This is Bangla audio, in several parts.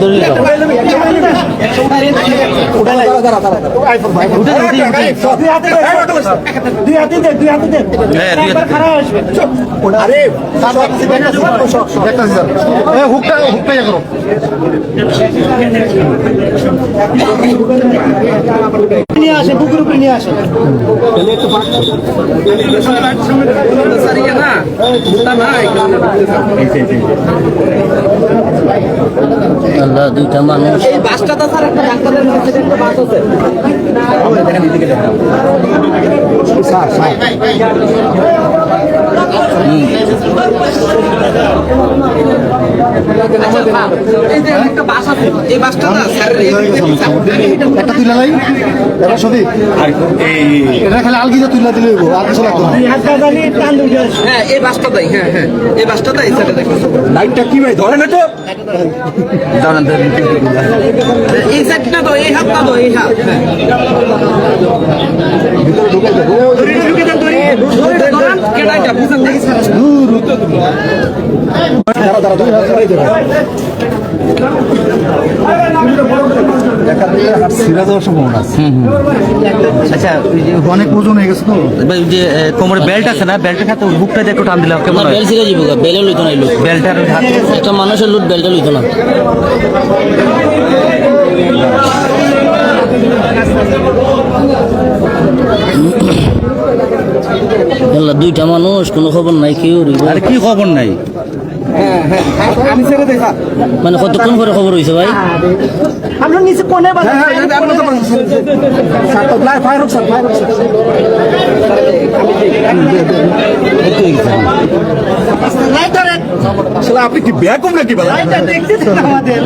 দলিল হুকটা হুকটা করো নিয়ে আসে। বুকের উপরে নিয়ে আসে আল্লাহ দুইটা মানুষ। এই বাসটা তো স্যার একটা ডাক্তারের কাছে একটা বাস আছে না স্যার। একটা তুলে নাই এটা সবই এটা খালি আলগিতে তুলে দিলে হইবো, আর কিছু লাগতো না হ্যাঁ এই বাসটা তাই হ্যাঁ হ্যাঁ এই বাসটা তাই দেখো লাইটটা কি ভাই ধরে না তো এই সাইডটা তো এই হাতটা তো এই হাত হ্যাঁ ভিতরে দাঁড়া আচ্ছা যে অনেক ওজন হয়ে গেছে তো? যে কোমরে বেল্ট আছে না? বেল্টের সাথে বুকটা একটু টান দিলাম কেমন? বেল ছিঁড়ে যাব বেলে লইতো না এই লোক। বেল্টের একটা মানুষের লুট বেলটা লইতো না। দুইটা মানুষ কোনো খবর নাই কেউ। আরে কি খবর নাই? মানে কতক্ষণ পরে খবর হয়েছে ভাই? আমরা নিচে কোনে হ্যাঁ হ্যাঁ আপনি কি ব্যাগ কম নাকি বলা আমাদের।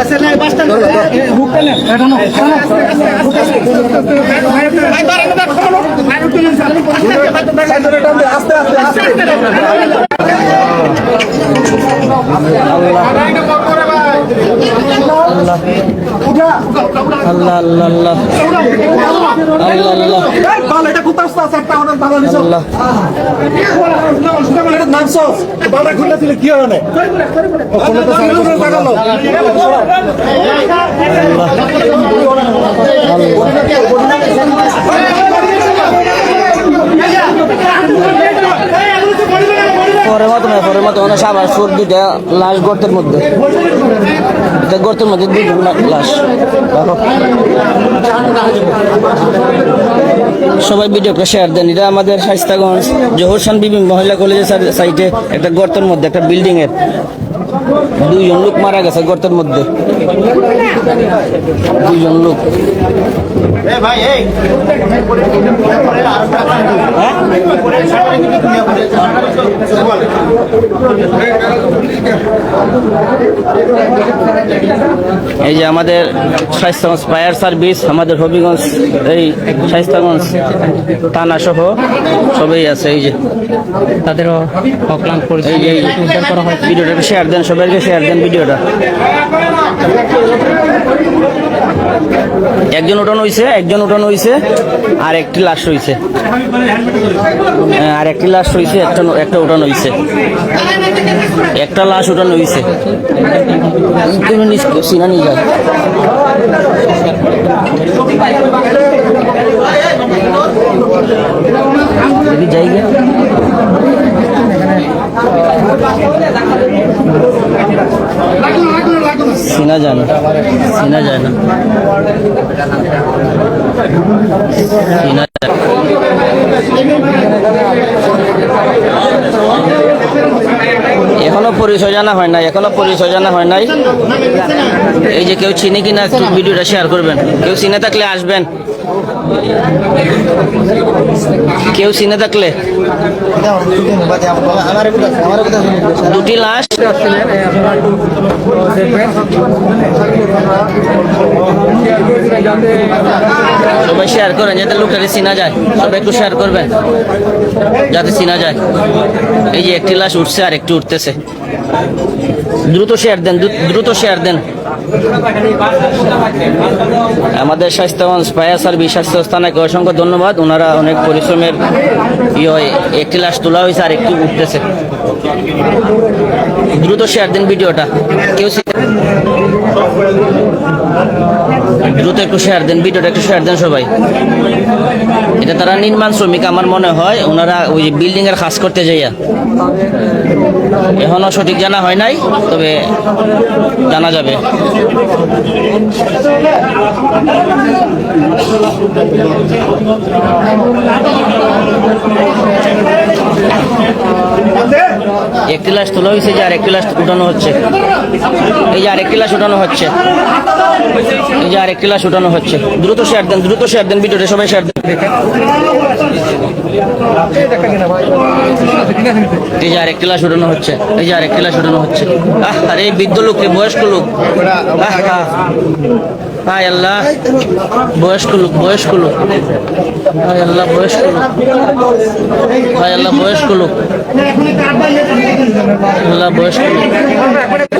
আসলে বাসটা হুকটা না এটা না আস্তে আস্তে। আস্তে আল্লাহ। আল্লাহ আল্লাহ আল্লাহ। আল্লাহ। এটা খুব আস্তে আস্তে একটা অনেক ভালো নিছো। আল্লাহ। এটা নামছো বাবা খুলে দিলে কি না তো পরে। মতো না পরে মতো মানে সাবার সুর দুইটা লাশ গর্তের মধ্যে। গর্তের মধ্যে দুইটা লা- লাশ। সবাই ভিডিওটা শেয়ার দেন। এটা আমাদের শাইস্তাগঞ্জ জহরসান বিবি মহিলা কলেজের সাই- সাইটে একটা গর্তের মধ্যে একটা বিল্ডিং এর। দুইজন লোক মারা গেছে গর্তের মধ্যে। দুইজন লোক। এই যে আমাদের স্বাস্থ্যগঞ্জ ফায়ার সার্ভিস আমাদের হবিগঞ্জ এই স্বাস্থ্যগঞ্জ থানা সহ সবই আছে এই যে। তাদেরও অক্লান্ত এই পরিস্থিতি যে ভিডিওটাকে করা হয় ভিডিওটা শেয়ার দেন সবাইকে শেয়ার দেন ভিডিওটা। একজন উঠানো হয়েছে একজন উঠানো হয়েছে আর একটি লাশ হ্যাঁ, আর একটি লাশ হয়েছে একটা একটা উঠানো হয়েছে একটা লাশ উঠানো হয়েছে সিনা নিয়ে যাও। দেখি সিনা যায় না। চেনা যায় না। চেনা যায় এখনও পরিচয় জানা হয় নাই, এখনও পরিচয় জানা হয় নাই। এই যে কেউ চিনি কিনা ভিডিওটা শেয়ার করবেন। কেউ চিনে থাকলে আসবেন। কেউ চিনে থাকলে? দুটি লাশ সবাই শেয়ার করেন, যাতে লোকটাকে চিনা যায়। সবাই একটু শেয়ার করবেন, যাতে চিনা যায়। এই যে একটি লাশ উঠছে আর একটি উঠতেছে। দ্রুত শেয়ার দেন, দ্রুত শেয়ার দেন। আমাদের স্বাস্থ্যবান স্যার সার্ভিস স্থানে অসংখ্য ধন্যবাদ। ওনারা অনেক পরিশ্রমের ইয়ে একটি লাশ তোলা হয়েছে আর একটি উঠতেছে। দ্রুত শেয়ার দিন ভিডিওটা। কেউ দ্রুত একটু শেয়ার দেন, ভিডিওটা একটু শেয়ার দেন সবাই। এটা তারা নির্মাণ শ্রমিক, আমার মনে হয় ওনারা ওই বিল্ডিং এর কাজ করতে যাইয়া। এখনও সঠিক জানা হয় নাই, তবে জানা যাবে। একটি লাশ তোলা হয়েছে যে আর একটি লাশ উঠানো হচ্ছে। এই যে আরেকটি লাশ উঠানো হচ্ছে। এই যে আরেকটি লাশ উঠানো হচ্ছে। দ্রুত শেয়ার দেন, দ্রুত শেয়ার দেন, ভিডিওটা সবাই শেয়ার দেন। এই যে আরেকটি লাশ হচ্ছে, এই যে আরেকটি লাশ উঠানো হচ্ছে। আহ, আরে বৃদ্ধ লোক রে, বয়স্ক লোক। হায় আল্লাহ, বয়স্ক লোক বয়স্ক লোক। আল্লাহ, বয়স্ক লোক। আল্লাহ, বয়স্ক লোক। আল্লাহ, বয়স্ক লোক।